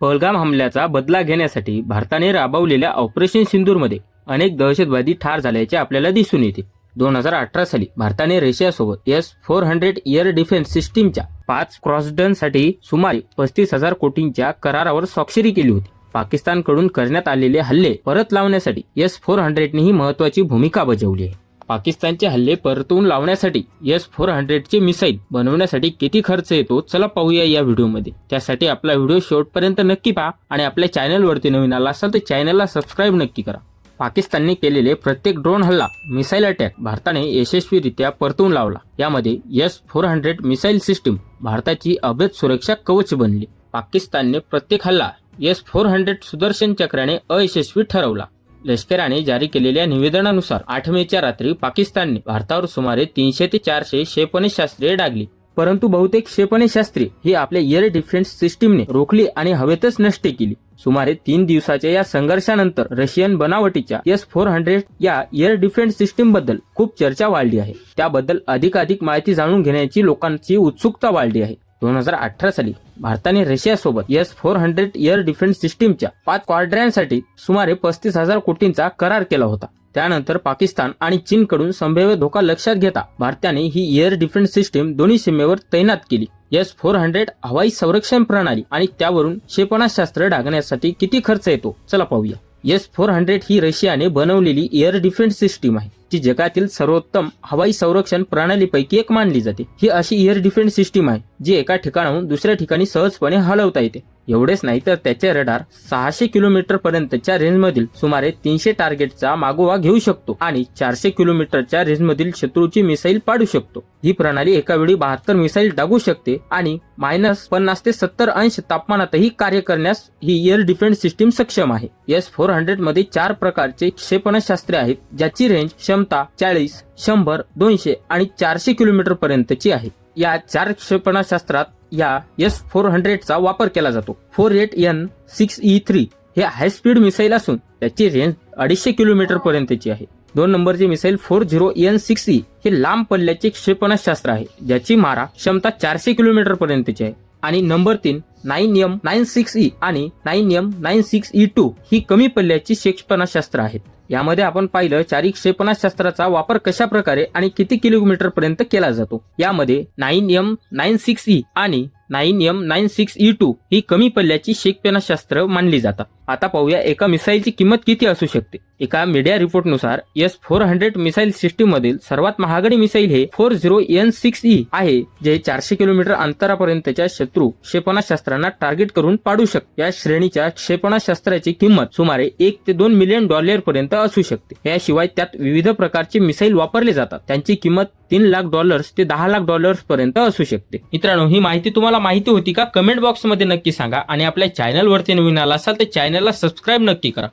पहलगाम हमल्याचा बदला घेण्यासाठी भारताने राबवलेल्या ऑपरेशन सिंदूरमध्ये अनेक दहशतवादी ठार झाल्याचे आपल्याला दिसून येते. दोन हजार अठरा साली भारताने रशियासोबत S four hundred air defence सिस्टीमच्या पाच क्रॉसडनसाठी सुमारे पस्तीस हजार कोटींच्या करारावर स्वाक्षरी केली होती. पाकिस्तानकडून करण्यात आलेले हल्ले परत लावण्यासाठी एस फोर हंड्रेडने ही महत्वाची भूमिका बजावली आहे. पाकिस्तानचे हल्ले परतवून लावण्यासाठी एस फोर हंड्रेडचे मिसाईल बनवण्यासाठी किती खर्च येतो? चला पाहूया या व्हिडिओमध्ये. त्यासाठी आपला व्हिडिओ शेवटपर्यंत नक्की पहा आणि आपल्या चॅनलवरती नवीन आला असाल तर चॅनलला सबस्क्राईब नक्की करा. पाकिस्तानने केलेले प्रत्येक ड्रोन हल्ला मिसाईल अटॅक भारताने यशस्वीरित्या परतवून लावला. यामध्ये S four hundred missile system भारताची अभेद सुरक्षा कवच बनली. पाकिस्तानने प्रत्येक हल्ला एस फोर हंड्रेड सुदर्शन चक्राने अयशस्वी ठरवला. लष्कराने जारी केलेल्या निवेदनानुसार आठ मेच्या रात्री पाकिस्तानने भारतावर सुमारे तीनशे ते चारशे क्षेपणास्त्रे डागली. परंतु बहुतेक क्षेपणास्त्रे ही आपल्या एअर डिफेन्स सिस्टीमने रोखली आणि हवेतच नष्ट केली. सुमारे तीन दिवसाच्या या संघर्षानंतर रशियन बनावटीच्या एस फोर हंड्रेड या एअर डिफेन्स सिस्टीमबद्दल खूप चर्चा वाढली आहे. त्याबद्दल अधिकाधिक माहिती जाणून घेण्याची लोकांची उत्सुकता वाढली आहे. दोन हजार अठरा साली भारताने रशियासोबत S four hundred air defence सिस्टीमच्या पाच क्वाड्रॅनसाठी सुमारे पस्तीस हजार कोटींचा करार केला होता. त्यानंतर पाकिस्तान आणि चीनकडून संभाव्य धोका लक्षात घेता भारताने ही एअर डिफेन्स सिस्टीम दोन्ही सीमेवर तैनात केली. एस फोर हंड्रेड हवाई संरक्षण प्रणाली आणि त्यावरून क्षेपणास्त्र डागण्यासाठी किती खर्च येतो? चला पाहूया. एस फोर हंड्रेड ही रशियाने बनवलेली एअर डिफेन्स सिस्टीम आहे. जी जगातील सर्वोत्तम हवाई संरक्षण प्रणालीपैकी एक मानली जाते. ही अशी एअर डिफेन्स सिस्टीम आहे जी एका ठिकाणाहून दुसऱ्या ठिकाणी सहजपणे हलवता येते. एवढेच नाही तर त्याचे रडार सहाशे किलोमीटर पर्यंतच्या रेंजमधील सुमारे तीनशे टार्गेटचा मागोवा घेऊ शकतो आणि चारशे किलोमीटरच्या रेंजमधील शत्रूची मिसाईल पाडू शकतो. ही प्रणाली एका वेळी बहात्तर मिसाईल डागू शकते आणि मायनस पन्नास ते सत्तर अंश तापमानातही कार्य करण्यास ही एअर डिफेन्स सिस्टीम सक्षम आहे. एस फोर हंड्रेडमध्ये चार प्रकारचे क्षेपणास्त्रे आहेत ज्याची रेंज क्षमता चाळीस शंभर दोनशे आणि चारशे किलोमीटर पर्यंतची आहे. या चार क्षेपणास्त्रात या एस फोर हंड्रेडचा वापर केला जातो. Four eight N six E three हे हाय स्पीड मिसाईल असून त्याची रेंज अडीचशे किलोमीटर पर्यंतची आहे. दोन नंबरचे missile four zero N six E हे लांब पल्ल्याचे क्षेपणास्त्र आहे. ज्याची मारा क्षमता चारशे किलोमीटर पर्यंतची आहे. आणि नंबर तीन nine M nine six E आणि nine M nine six E two ही कमी पल्ल्याची क्षेपणास्त्र आहेत. यामध्ये आपण पाहिलं चारी क्षेपणास्त्राचा वापर कशा प्रकारे आणि किती किलोमीटर पर्यंत केला जातो. यामध्ये nine M nine six E आणि nine M nine six E two ही कमी पल्ल्याची क्षेपणास्त्र मानली जातात. आता पाहूया एका मिसाईलची किंमत किती असू शकते. एका मीडिया रिपोर्टनुसार एस फोर हंड्रेड मिसाईल सिस्टीममधील सर्वात महागडी मिसाईल हे four zero N six E आहे जे चारशे किलोमीटर अंतरापर्यंतच्या शत्रू क्षेपणास्त्रांना टार्गेट करून पाडू शकते. या श्रेणीच्या क्षेपणास्त्राची किंमत सुमारे एक ते दोन मिलियन डॉलर पर्यंत असू शकते. याशिवाय त्यात विविध प्रकारचे मिसाईल वापरले जातात. त्यांची किंमत तीन लाख डॉलर्स ते दहा लाख डॉलर्स पर्यंत असू शकते. मित्रांनो ही माहिती तुम्हाला माहिती होती का? कमेंट बॉक्समध्ये नक्की सांगा आणि आपल्या चॅनलवरती नवीन आला असाल तर चॅनलला सबस्क्राईब नक्की करा.